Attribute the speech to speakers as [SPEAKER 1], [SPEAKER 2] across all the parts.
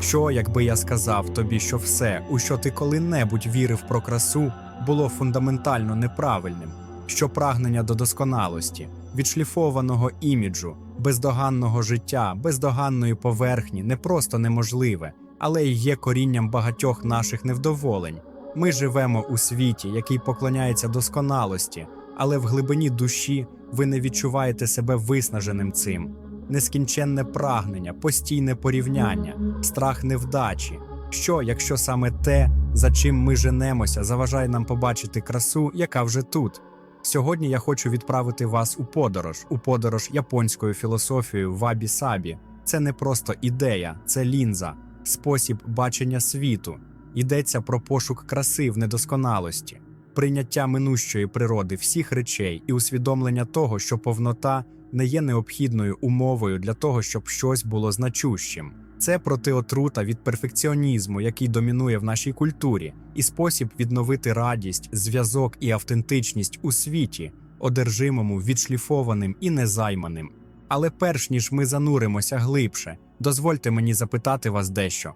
[SPEAKER 1] Що, якби я сказав тобі, що все, у що ти коли-небудь вірив про красу, було фундаментально неправильним, що прагнення до досконалості, відшліфованого іміджу, бездоганного життя, бездоганної поверхні не просто неможливе, але й є корінням багатьох наших невдоволень. Ми живемо у світі, який поклоняється досконалості, але в глибині душі ви не відчуваєте себе виснаженим цим. Нескінченне прагнення, постійне порівняння, страх невдачі. Що, якщо саме те, за чим ми женемося, заважає нам побачити красу, яка вже тут? Сьогодні я хочу відправити вас у подорож, у подорож японською філософією Вабі Сабі. Це не просто ідея, це лінза, спосіб бачення світу. Йдеться про пошук краси в недосконалості, прийняття минущої природи всіх речей і усвідомлення того, що повнота не є необхідною умовою для того, щоб щось було значущим. Це протиотрута від перфекціонізму, який домінує в нашій культурі, і спосіб відновити радість, зв'язок і автентичність у світі, одержимому, відшліфованим і незайманим. Але перш ніж ми зануримося глибше, дозвольте мені запитати вас дещо.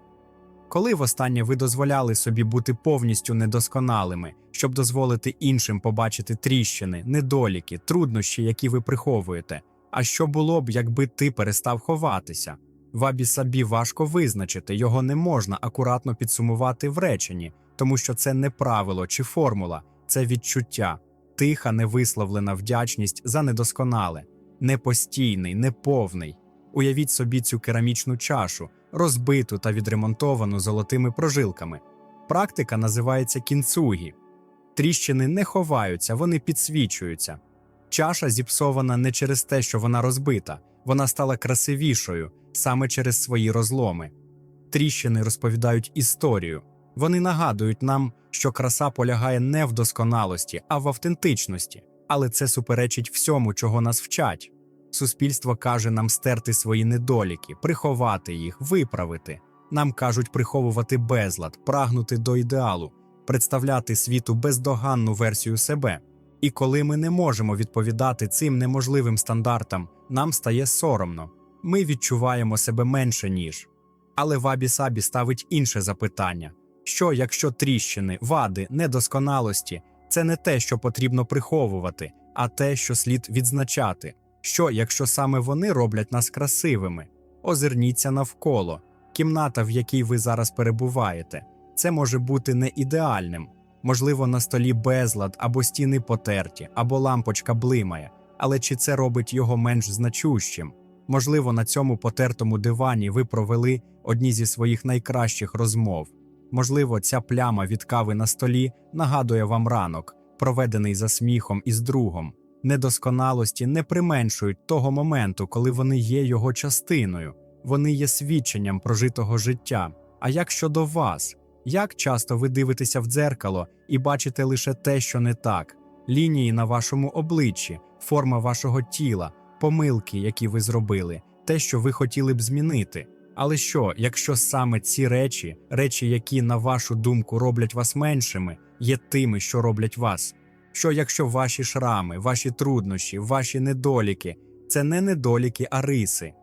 [SPEAKER 1] Коли востаннє ви дозволяли собі бути повністю недосконалими, щоб дозволити іншим побачити тріщини, недоліки, труднощі, які ви приховуєте? А що було б, якби ти перестав ховатися? Вабі сабі важко визначити, його не можна акуратно підсумувати в реченні, тому що це не правило чи формула, це відчуття, тиха, невисловлена вдячність за недосконале, непостійний, неповний. Уявіть собі цю керамічну чашу, розбиту та відремонтовану золотими прожилками. Практика називається кінцугі. Тріщини не ховаються, вони підсвічуються. Чаша зіпсована не через те, що вона розбита, вона стала красивішою саме через свої розломи. Тріщини розповідають історію. Вони нагадують нам, що краса полягає не в досконалості, а в автентичності, але це суперечить всьому, чого нас вчать. Суспільство каже нам стерти свої недоліки, приховати їх, виправити. Нам кажуть приховувати безлад, прагнути до ідеалу, представляти світу бездоганну версію себе. І коли ми не можемо відповідати цим неможливим стандартам, нам стає соромно. Ми відчуваємо себе менше ніж. Але Вабі Сабі ставить інше запитання: що, якщо тріщини, вади, недосконалості це не те, що потрібно приховувати, а те, що слід відзначати? Що, якщо саме вони роблять нас красивими? Озирніться навколо. Кімната, в якій ви зараз перебуваєте, це може бути не ідеальним. Можливо, на столі безлад, або стіни потерті, або лампочка блимає, але чи це робить його менш значущим? Можливо, на цьому потертому дивані ви провели одні зі своїх найкращих розмов. Можливо, ця пляма від кави на столі нагадує вам ранок, проведений за сміхом із другом. Недосконалості не применшують того моменту, коли вони є його частиною, вони є свідченням прожитого життя. А як щодо вас? Як часто ви дивитеся в дзеркало і бачите лише те, що не так, лінії на вашому обличчі, форма вашого тіла, помилки, які ви зробили, те, що ви хотіли б змінити. Але що, якщо саме ці речі, речі, які, на вашу думку, роблять вас меншими, є тими, що роблять вас? Що якщо ваші шрами, ваші труднощі, ваші недоліки це не недоліки, а риси?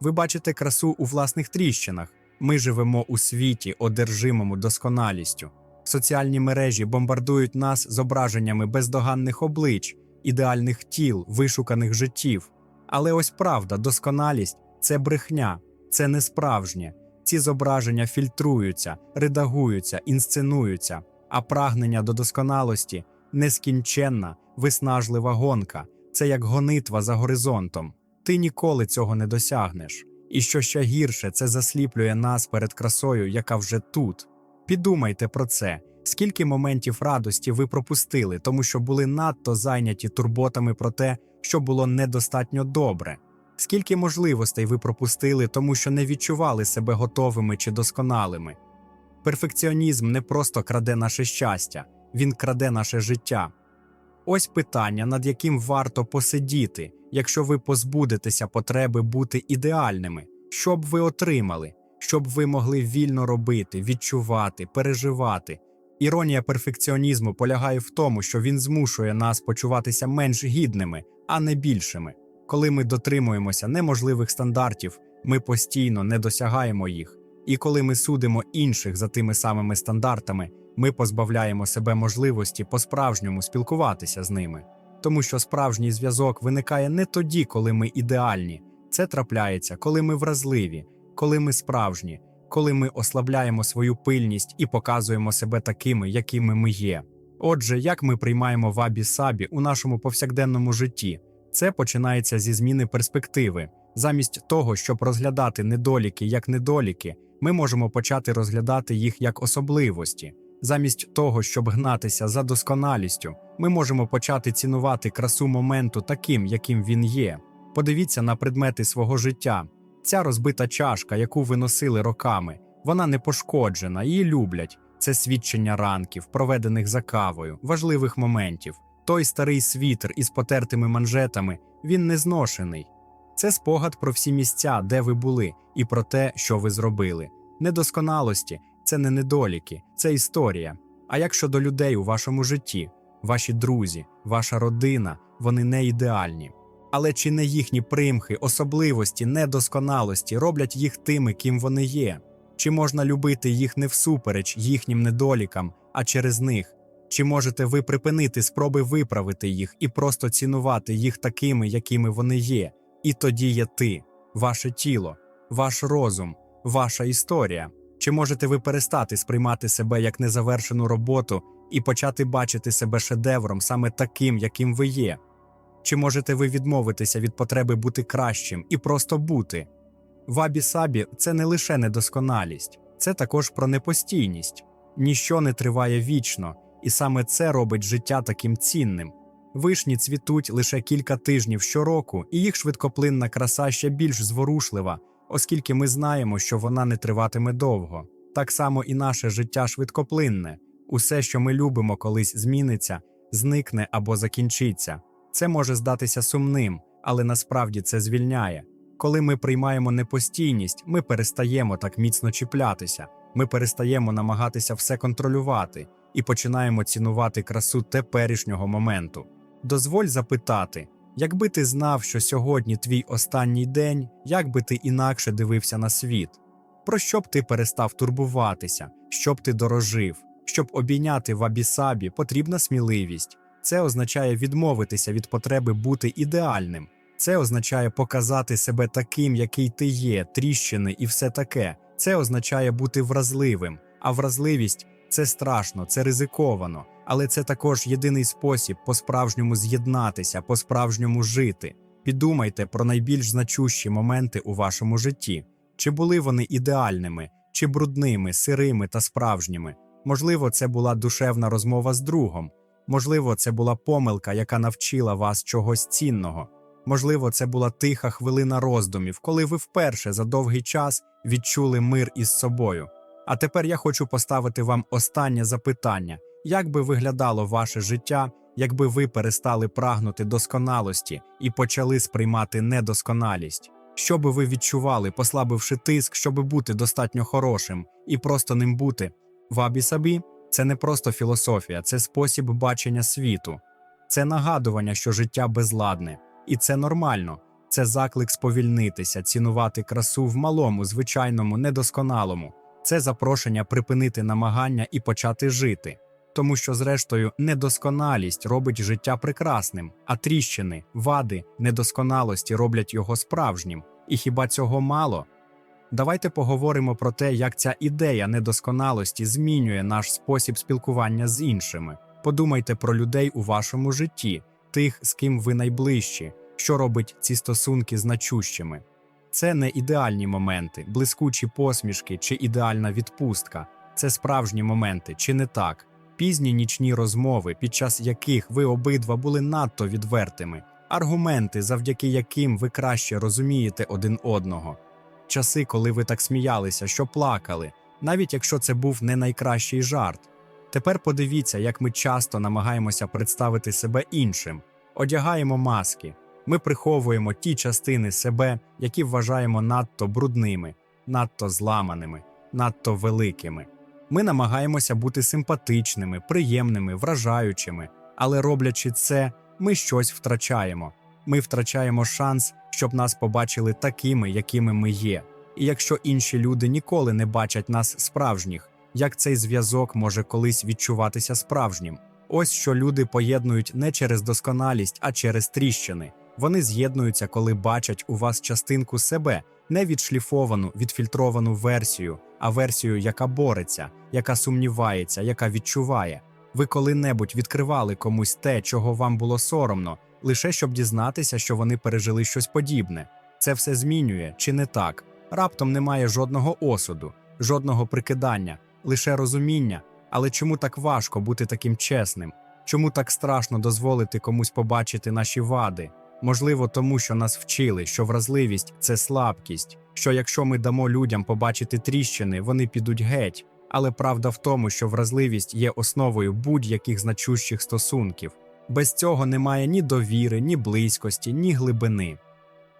[SPEAKER 1] Ви бачите красу у власних тріщинах. Ми живемо у світі, одержимому досконалістю. Соціальні мережі бомбардують нас зображеннями бездоганних облич, ідеальних тіл, вишуканих життів. Але ось правда, досконалість це брехня, це не справжнє. Ці зображення фільтруються, редагуються, інсценуються, а прагнення до досконалості нескінченна, виснажлива гонка. Це як гонитва за горизонтом. Ти ніколи цього не досягнеш. І що ще гірше, це засліплює нас перед красою, яка вже тут. Підумайте про це, скільки моментів радості ви пропустили, тому що були надто зайняті турботами про те, що було недостатньо добре. Скільки можливостей ви пропустили, тому що не відчували себе готовими чи досконалими. Перфекціонізм не просто краде наше щастя, він краде наше життя. Ось питання, над яким варто посидіти, якщо ви позбудетеся потреби бути ідеальними, що б ви отримали, щоб ви могли вільно робити, відчувати, переживати. Іронія перфекціонізму полягає в тому, що він змушує нас почуватися менш гідними, а не більшими. Коли ми дотримуємося неможливих стандартів, ми постійно не досягаємо їх. І коли ми судимо інших за тими самими стандартами, ми позбавляємо себе можливості по-справжньому спілкуватися з ними. Тому що справжній зв'язок виникає не тоді, коли ми ідеальні. Це трапляється, коли ми вразливі, коли ми справжні, коли ми ослабляємо свою пильність і показуємо себе такими, якими ми є. Отже, як ми приймаємо вабі сабі у нашому повсякденному житті, це починається зі зміни перспективи. Замість того, щоб розглядати недоліки як недоліки, ми можемо почати розглядати їх як особливості. Замість того, щоб гнатися за досконалістю, ми можемо почати цінувати красу моменту таким, яким він є. Подивіться на предмети свого життя. Ця розбита чашка, яку ви носили роками, вона не пошкоджена, її люблять. Це свідчення ранків, проведених за кавою, важливих моментів. Той старий світер із потертими манжетами, він не зношений. Це спогад про всі місця, де ви були, і про те, що ви зробили. Недосконалості це не недоліки, це історія. А як щодо людей у вашому житті, ваші друзі, ваша родина, вони не ідеальні. Але чи не їхні примхи, особливості, недосконалості роблять їх тими, ким вони є? Чи можна любити їх не всупереч їхнім недолікам, а через них? Чи можете ви припинити спроби виправити їх і просто цінувати їх такими, якими вони є? І тоді є ти, ваше тіло, ваш розум, ваша історія. Чи можете ви перестати сприймати себе як незавершену роботу і почати бачити себе шедевром саме таким, яким ви є? Чи можете ви відмовитися від потреби бути кращим і просто бути? Вабі-сабі це не лише недосконалість, це також про непостійність. Ніщо не триває вічно, і саме це робить життя таким цінним. Вишні цвітуть лише кілька тижнів щороку, і їх швидкоплинна краса ще більш зворушлива, оскільки ми знаємо, що вона не триватиме довго. Так само і наше життя швидкоплинне. Усе, що ми любимо, колись зміниться, зникне або закінчиться. Це може здатися сумним, але насправді це звільняє. Коли ми приймаємо непостійність, ми перестаємо так міцно чіплятися, ми перестаємо намагатися все контролювати і починаємо цінувати красу теперішнього моменту. Дозволь запитати, якби ти знав, що сьогодні твій останній день, як би ти інакше дивився на світ? Про що б ти перестав турбуватися, що б ти дорожив? Щоб обійняти вабі-сабі, потрібна сміливість. Це означає відмовитися від потреби бути ідеальним. Це означає показати себе таким, який ти є, тріщини і все таке. Це означає бути вразливим. А вразливість це страшно, це ризиковано, але це також єдиний спосіб по-справжньому з'єднатися, по-справжньому жити. Підумайте про найбільш значущі моменти у вашому житті. Чи були вони ідеальними, чи брудними, сирими та справжніми? Можливо, це була душевна розмова з другом. Можливо, це була помилка, яка навчила вас чогось цінного. Можливо, це була тиха хвилина роздумів, коли ви вперше за довгий час відчули мир із собою. А тепер я хочу поставити вам останнє запитання: як би виглядало ваше життя, якби ви перестали прагнути досконалості і почали сприймати недосконалість? Що би ви відчували, послабивши тиск, щоб бути достатньо хорошим і просто ним бути? Вабі сабі це не просто філософія, це спосіб бачення світу, це нагадування, що життя безладне, і це нормально. Це заклик сповільнитися, цінувати красу в малому, звичайному, недосконалому. Це запрошення припинити намагання і почати жити. Тому що, зрештою, недосконалість робить життя прекрасним, а тріщини, вади, недосконалості роблять його справжнім. І хіба цього мало? Давайте поговоримо про те, як ця ідея недосконалості змінює наш спосіб спілкування з іншими. Подумайте про людей у вашому житті, тих, з ким ви найближчі, що робить ці стосунки значущими. Це не ідеальні моменти, блискучі посмішки чи ідеальна відпустка. Це справжні моменти, чи не так? Пізні нічні розмови, під час яких ви обидва були надто відвертими, аргументи, завдяки яким ви краще розумієте один одного. Часи, коли ви так сміялися, що плакали, навіть якщо це був не найкращий жарт. Тепер подивіться, як ми часто намагаємося представити себе іншим, одягаємо маски. Ми приховуємо ті частини себе, які вважаємо надто брудними, надто зламаними, надто великими. Ми намагаємося бути симпатичними, приємними, вражаючими, але роблячи це, ми щось втрачаємо. Ми втрачаємо шанс, щоб нас побачили такими, якими ми є. І якщо інші люди ніколи не бачать нас справжніх, як цей зв'язок може колись відчуватися справжнім? Ось що люди поєднують не через досконалість, а через тріщини. Вони з'єднуються, коли бачать у вас частинку себе, не відшліфовану, відфільтровану версію, а версію, яка бореться, яка сумнівається, яка відчуває. Ви коли-небудь відкривали комусь те, чого вам було соромно, лише щоб дізнатися, що вони пережили щось подібне. Це все змінює, чи не так? Раптом немає жодного осуду, жодного прикидання, лише розуміння. Але чому так важко бути таким чесним? Чому так страшно дозволити комусь побачити наші вади? Можливо, тому що нас вчили, що вразливість це слабкість, що якщо ми дамо людям побачити тріщини, вони підуть геть. Але правда в тому, що вразливість є основою будь-яких значущих стосунків. Без цього немає ні довіри, ні близькості, ні глибини.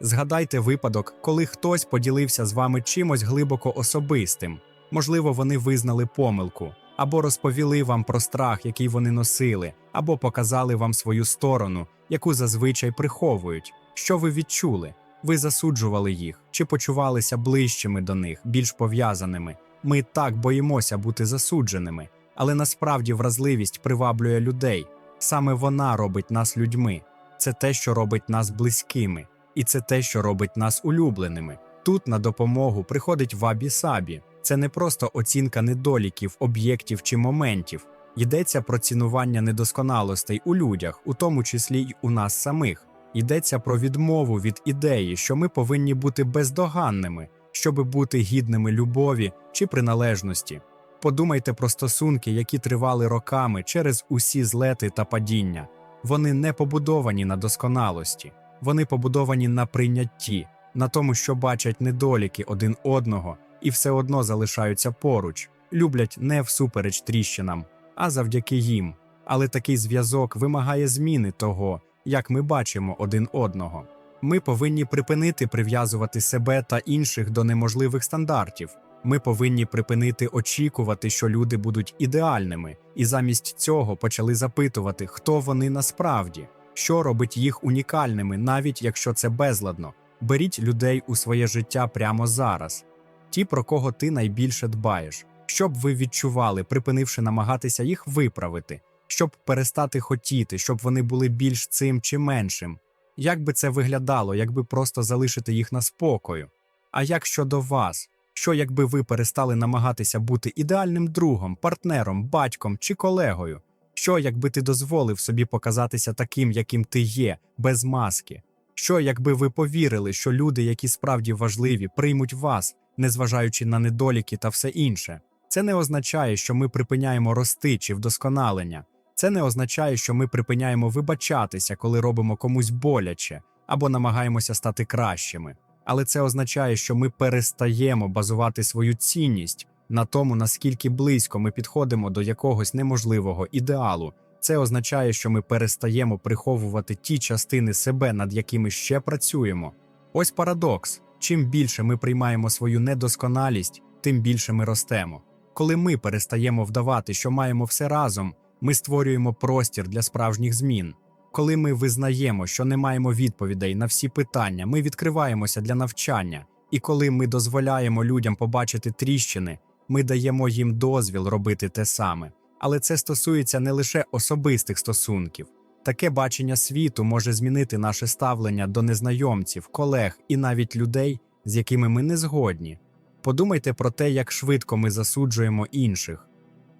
[SPEAKER 1] Згадайте випадок, коли хтось поділився з вами чимось глибоко особистим. Можливо, вони визнали помилку, або розповіли вам про страх, який вони носили, або показали вам свою сторону, яку зазвичай приховують. Що ви відчули? Ви засуджували їх чи почувалися ближчими до них, більш пов'язаними. Ми так боїмося бути засудженими, але насправді вразливість приваблює людей. Саме вона робить нас людьми. Це те, що робить нас близькими, і це те, що робить нас улюбленими. Тут на допомогу приходить вабі сабі. Це не просто оцінка недоліків, об'єктів чи моментів. Йдеться про цінування недосконалостей у людях, у тому числі й у нас самих. Йдеться про відмову від ідеї, що ми повинні бути бездоганними, щоби бути гідними любові чи приналежності. Подумайте про стосунки, які тривали роками через усі злети та падіння. Вони не побудовані на досконалості, вони побудовані на прийнятті, на тому, що бачать недоліки один одного і все одно залишаються поруч, люблять не всупереч тріщинам, а завдяки їм. Але такий зв'язок вимагає зміни того, як ми бачимо один одного. Ми повинні припинити прив'язувати себе та інших до неможливих стандартів. Ми повинні припинити очікувати, що люди будуть ідеальними, і замість цього почали запитувати, хто вони насправді, що робить їх унікальними, навіть якщо це безладно. Беріть людей у своє життя прямо зараз, ті, про кого ти найбільше дбаєш, щоб ви відчували, припинивши намагатися їх виправити, щоб перестати хотіти, щоб вони були більш цим чи меншим. Як би це виглядало, якби просто залишити їх на спокою? А як щодо вас? Що якби ви перестали намагатися бути ідеальним другом, партнером, батьком чи колегою? Що якби ти дозволив собі показатися таким, яким ти є, без маски? Що якби ви повірили, що люди, які справді важливі, приймуть вас, незважаючи на недоліки та все інше? Це не означає, що ми припиняємо рости чи вдосконалення. Це не означає, що ми припиняємо вибачатися, коли робимо комусь боляче або намагаємося стати кращими. Але це означає, що ми перестаємо базувати свою цінність на тому, наскільки близько ми підходимо до якогось неможливого ідеалу. Це означає, що ми перестаємо приховувати ті частини себе, над якими ще працюємо. Ось парадокс: чим більше ми приймаємо свою недосконалість, тим більше ми ростемо. Коли ми перестаємо вдавати, що маємо все разом, ми створюємо простір для справжніх змін. Коли ми визнаємо, що не маємо відповідей на всі питання, ми відкриваємося для навчання, і коли ми дозволяємо людям побачити тріщини, ми даємо їм дозвіл робити те саме. Але це стосується не лише особистих стосунків. Таке бачення світу може змінити наше ставлення до незнайомців, колег і навіть людей, з якими ми не згодні. Подумайте про те, як швидко ми засуджуємо інших.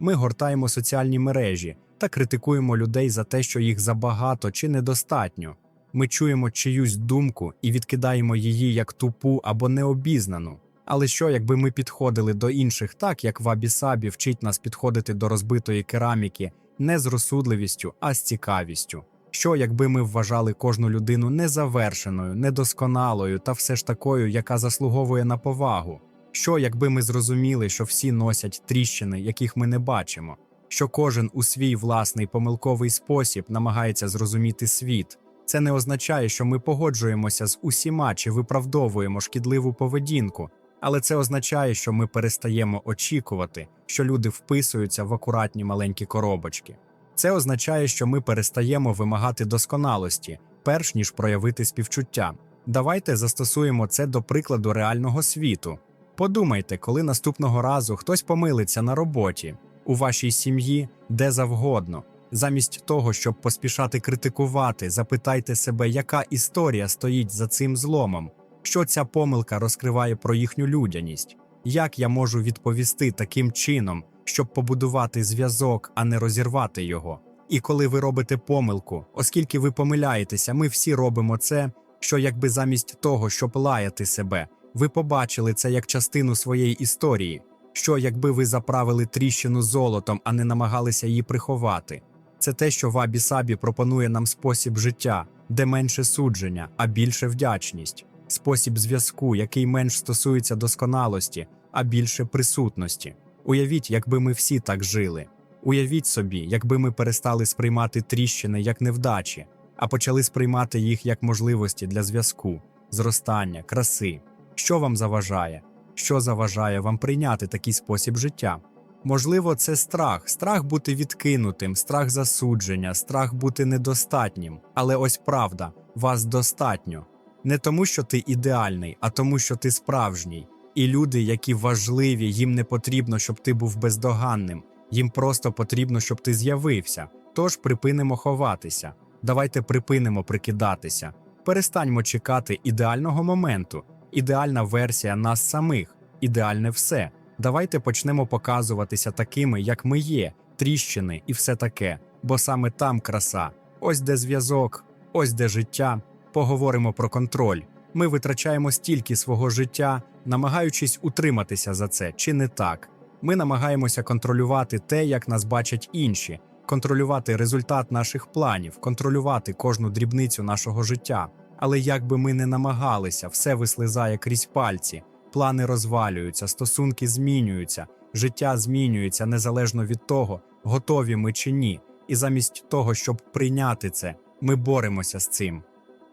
[SPEAKER 1] Ми гортаємо соціальні мережі та критикуємо людей за те, що їх забагато чи недостатньо. Ми чуємо чиюсь думку і відкидаємо її як тупу або необізнану. Але що, якби ми підходили до інших так, як Вабі Сабі вчить нас підходити до розбитої кераміки не з розсудливістю, а з цікавістю? Що, якби ми вважали кожну людину незавершеною, недосконалою та все ж такою, яка заслуговує на повагу? Що, якби ми зрозуміли, що всі носять тріщини, яких ми не бачимо, що кожен у свій власний помилковий спосіб намагається зрозуміти світ? Це не означає, що ми погоджуємося з усіма чи виправдовуємо шкідливу поведінку, але це означає, що ми перестаємо очікувати, що люди вписуються в акуратні маленькі коробочки. Це означає, що ми перестаємо вимагати досконалості, перш ніж проявити співчуття. Давайте застосуємо це до прикладу реального світу. Подумайте, коли наступного разу хтось помилиться на роботі, у вашій сім'ї, де завгодно. Замість того, щоб поспішати критикувати, запитайте себе, яка історія стоїть за цим зломом, що ця помилка розкриває про їхню людяність, як я можу відповісти таким чином, щоб побудувати зв'язок, а не розірвати його. І коли ви робите помилку, оскільки ви помиляєтеся, ми всі робимо це, що якби замість того, щоб лаяти себе, ви побачили це як частину своєї історії, що якби ви заправили тріщину золотом, а не намагалися її приховати. Це те, що Вабі Сабі пропонує нам спосіб життя, де менше судження, а більше вдячність, спосіб зв'язку, який менш стосується досконалості, а більше присутності. Уявіть, якби ми всі так жили. Уявіть собі, якби ми перестали сприймати тріщини як невдачі, а почали сприймати їх як можливості для зв'язку, зростання, краси. Що вам заважає? Що заважає вам прийняти такий спосіб життя? Можливо, це страх, страх бути відкинутим, страх засудження, страх бути недостатнім. Але ось правда, вас достатньо. Не тому, що ти ідеальний, а тому, що ти справжній. І люди, які важливі, їм не потрібно, щоб ти був бездоганним. Їм просто потрібно, щоб ти з'явився. Тож припинимо ховатися. Давайте припинимо прикидатися. Перестаньмо чекати ідеального моменту, ідеальна версія нас самих, ідеальне все. Давайте почнемо показуватися такими, як ми є, тріщини і все таке, бо саме там краса. Ось де зв'язок, ось де життя. Поговоримо про контроль. Ми витрачаємо стільки свого життя, намагаючись утриматися за це, чи не так. Ми намагаємося контролювати те, як нас бачать інші, контролювати результат наших планів, контролювати кожну дрібницю нашого життя. Але як би ми не намагалися, все вислизає крізь пальці, плани розвалюються, стосунки змінюються, життя змінюється незалежно від того, готові ми чи ні. І замість того, щоб прийняти це, ми боремося з цим.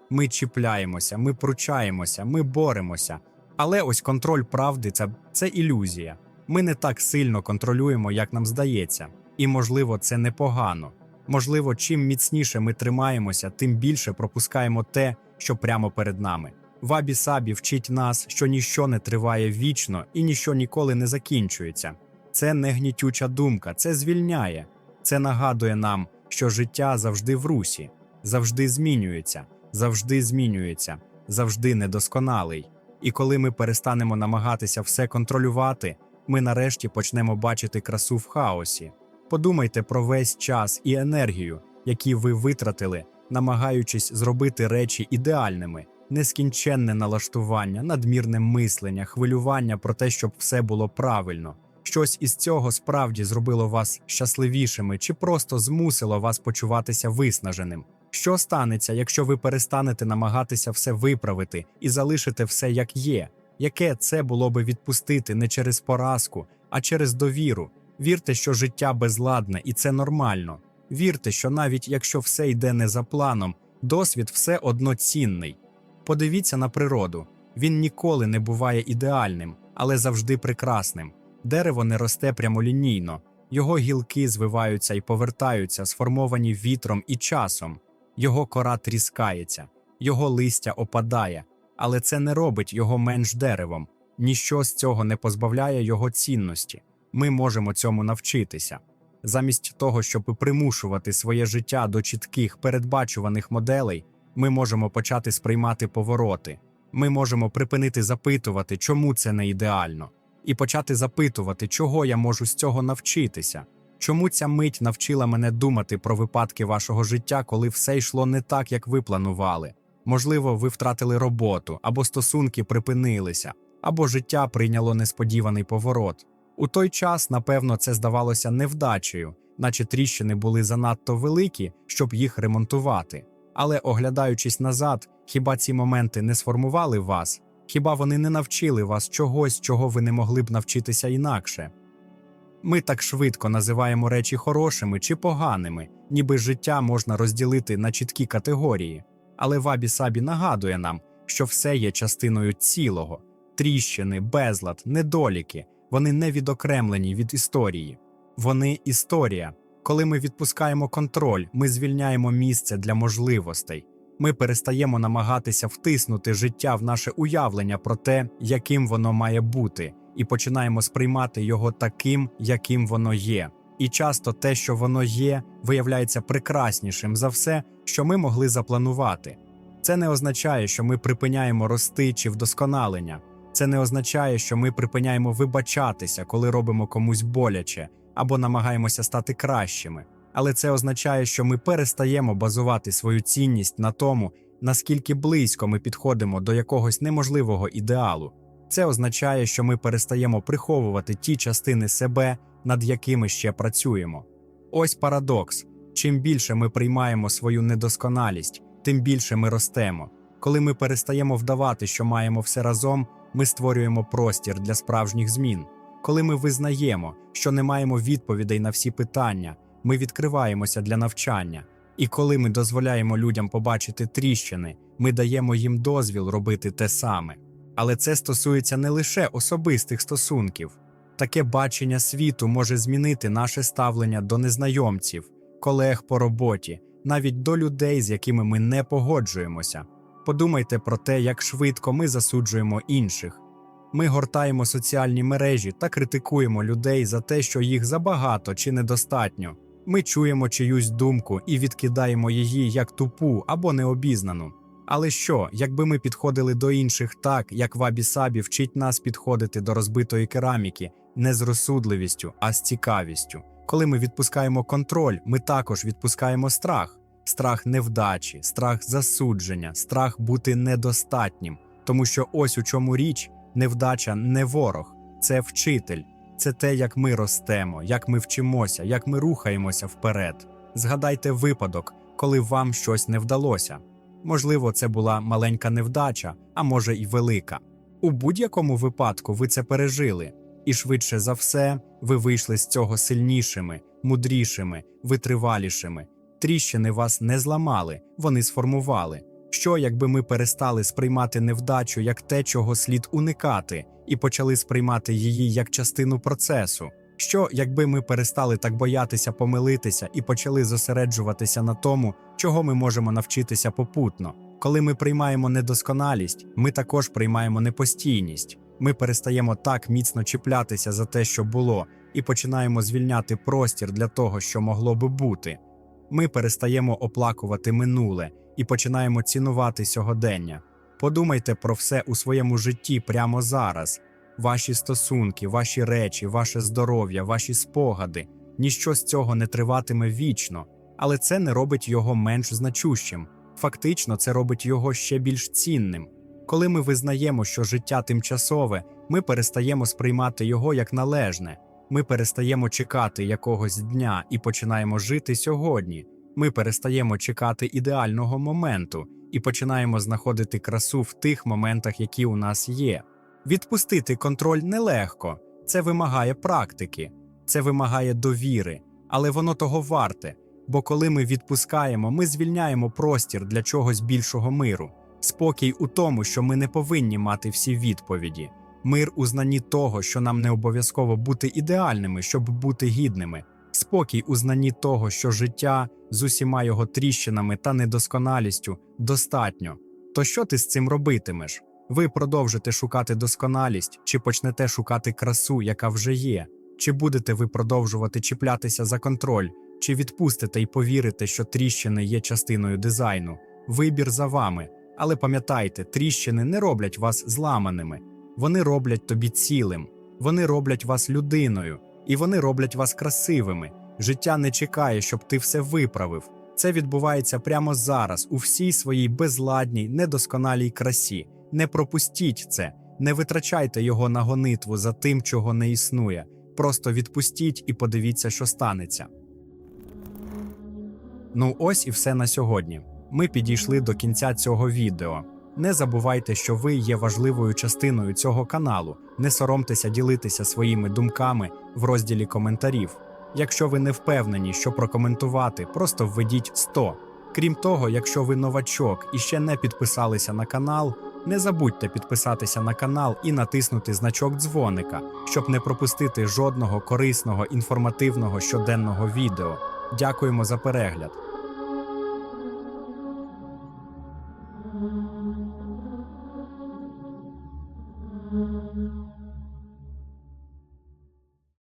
[SPEAKER 1] Ми чіпляємося, ми пручаємося, ми боремося. Але ось контроль правди це, це ілюзія. Ми не так сильно контролюємо, як нам здається, і, можливо, це непогано. Можливо, чим міцніше ми тримаємося, тим більше пропускаємо те, що прямо перед нами. Вабі Сабі вчить нас, що ніщо не триває вічно і ніщо ніколи не закінчується. Це не гнітюча думка, це звільняє. Це нагадує нам, що життя завжди в русі, завжди змінюється, завжди змінюється, завжди недосконалий. І коли ми перестанемо намагатися все контролювати, ми нарешті почнемо бачити красу в хаосі. Подумайте про весь час і енергію, які ви витратили, намагаючись зробити речі ідеальними, нескінченне налаштування, надмірне мислення, хвилювання про те, щоб все було правильно. Щось із цього справді зробило вас щасливішими чи просто змусило вас почуватися виснаженим. Що станеться, якщо ви перестанете намагатися все виправити і залишите все як є? Яке це було би відпустити не через поразку, а через довіру? Вірте, що життя безладне і це нормально. Вірте, що навіть якщо все йде не за планом, досвід все одно цінний. Подивіться на природу: він ніколи не буває ідеальним, але завжди прекрасним. Дерево не росте прямолінійно, його гілки звиваються і повертаються, сформовані вітром і часом. Його кора тріскається, його листя опадає, але це не робить його менш деревом. Ніщо з цього не позбавляє його цінності. Ми можемо цьому навчитися. Замість того, щоб примушувати своє життя до чітких передбачуваних моделей, ми можемо почати сприймати повороти. Ми можемо припинити запитувати, чому це не ідеально, і почати запитувати, чого я можу з цього навчитися. Чому ця мить навчила мене думати про випадки вашого життя, коли все йшло не так, як ви планували? Можливо, ви втратили роботу, або стосунки припинилися, або життя прийняло несподіваний поворот. У той час, напевно, це здавалося невдачею, наче тріщини були занадто великі, щоб їх ремонтувати. Але, оглядаючись назад, хіба ці моменти не сформували вас? Хіба вони не навчили вас чогось, чого ви не могли б навчитися інакше? Ми так швидко називаємо речі хорошими чи поганими, ніби життя можна розділити на чіткі категорії. Але Вабі Сабі нагадує нам, що все є частиною цілого, тріщини, безлад, недоліки. Вони не відокремлені від історії. Вони історія. Коли ми відпускаємо контроль, ми звільняємо місце для можливостей. Ми перестаємо намагатися втиснути життя в наше уявлення про те, яким воно має бути, і починаємо сприймати його таким, яким воно є. І часто те, що воно є, виявляється прекраснішим за все, що ми могли запланувати. Це не означає, що ми припиняємо рости чи вдосконалення. Це не означає, що ми припиняємо вибачатися, коли робимо комусь боляче або намагаємося стати кращими. Але це означає, що ми перестаємо базувати свою цінність на тому, наскільки близько ми підходимо до якогось неможливого ідеалу. Це означає, що ми перестаємо приховувати ті частини себе, над якими ще працюємо. Ось парадокс: чим більше ми приймаємо свою недосконалість, тим більше ми ростемо. Коли ми перестаємо вдавати, що маємо все разом, ми створюємо простір для справжніх змін. Коли ми визнаємо, що не маємо відповідей на всі питання, ми відкриваємося для навчання. І коли ми дозволяємо людям побачити тріщини, ми даємо їм дозвіл робити те саме. Але це стосується не лише особистих стосунків. Таке бачення світу може змінити наше ставлення до незнайомців, колег по роботі, навіть до людей, з якими ми не погоджуємося. Подумайте про те, як швидко ми засуджуємо інших. Ми гортаємо соціальні мережі та критикуємо людей за те, що їх забагато чи недостатньо. Ми чуємо чиюсь думку і відкидаємо її як тупу або необізнану. Але що, якби ми підходили до інших так, як Вабі Сабі вчить нас підходити до розбитої кераміки не з розсудливістю, а з цікавістю. Коли ми відпускаємо контроль, ми також відпускаємо страх, страх невдачі, страх засудження, страх бути недостатнім. Тому що ось у чому річ, невдача не ворог, це вчитель, це те, як ми ростемо, як ми вчимося, як ми рухаємося вперед. Згадайте випадок, коли вам щось не вдалося. Можливо, це була маленька невдача, а може й велика. У будь-якому випадку ви це пережили, і швидше за все ви вийшли з цього сильнішими, мудрішими, витривалішими. Тріщини вас не зламали, вони сформували. Що, якби ми перестали сприймати невдачу як те, чого слід уникати, і почали сприймати її як частину процесу? Що, якби ми перестали так боятися помилитися і почали зосереджуватися на тому, чого ми можемо навчитися попутно? Коли ми приймаємо недосконалість, ми також приймаємо непостійність. Ми перестаємо так міцно чіплятися за те, що було, і починаємо звільняти простір для того, що могло би бути. Ми перестаємо оплакувати минуле і починаємо цінувати сьогодення. Подумайте про все у своєму житті прямо зараз. Ваші стосунки, ваші речі, ваше здоров'я, ваші спогади. Ніщо з цього не триватиме вічно, але це не робить його менш значущим. Фактично, це робить його ще більш цінним. Коли ми визнаємо, що життя тимчасове, ми перестаємо сприймати його як належне. Ми перестаємо чекати якогось дня і починаємо жити сьогодні. Ми перестаємо чекати ідеального моменту і починаємо знаходити красу в тих моментах, які у нас є. Відпустити контроль нелегко, це вимагає практики, це вимагає довіри, але воно того варте. Бо коли ми відпускаємо, ми звільняємо простір для чогось більшого миру, спокій у тому, що ми не повинні мати всі відповіді, мир у знанні того, що нам не обов'язково бути ідеальними, щоб бути гідними, спокій у знанні того, що життя з усіма його тріщинами та недосконалістю достатньо. То що ти з цим робитимеш? Ви продовжите шукати досконалість, чи почнете шукати красу, яка вже є, чи будете ви продовжувати чіплятися за контроль, чи відпустите й повірите, що тріщини є частиною дизайну. Вибір за вами. Але пам'ятайте, тріщини не роблять вас зламаними, вони роблять тобі цілим, вони роблять вас людиною, і вони роблять вас красивими. Життя не чекає, щоб ти все виправив. Це відбувається прямо зараз, у всій своїй безладній, недосконалій красі. Не пропустіть це, не витрачайте його на гонитву за тим, чого не існує. Просто відпустіть і подивіться, що станеться. Ну ось і все на сьогодні. Ми підійшли до кінця цього відео. Не забувайте, що ви є важливою частиною цього каналу. Не соромтеся ділитися своїми думками в розділі коментарів. Якщо ви не впевнені, що прокоментувати, просто введіть 100. Крім того, якщо ви новачок і ще не підписалися на канал, не забудьте підписатися на канал і натиснути значок дзвоника, щоб не пропустити жодного корисного інформативного щоденного відео. Дякуємо за перегляд.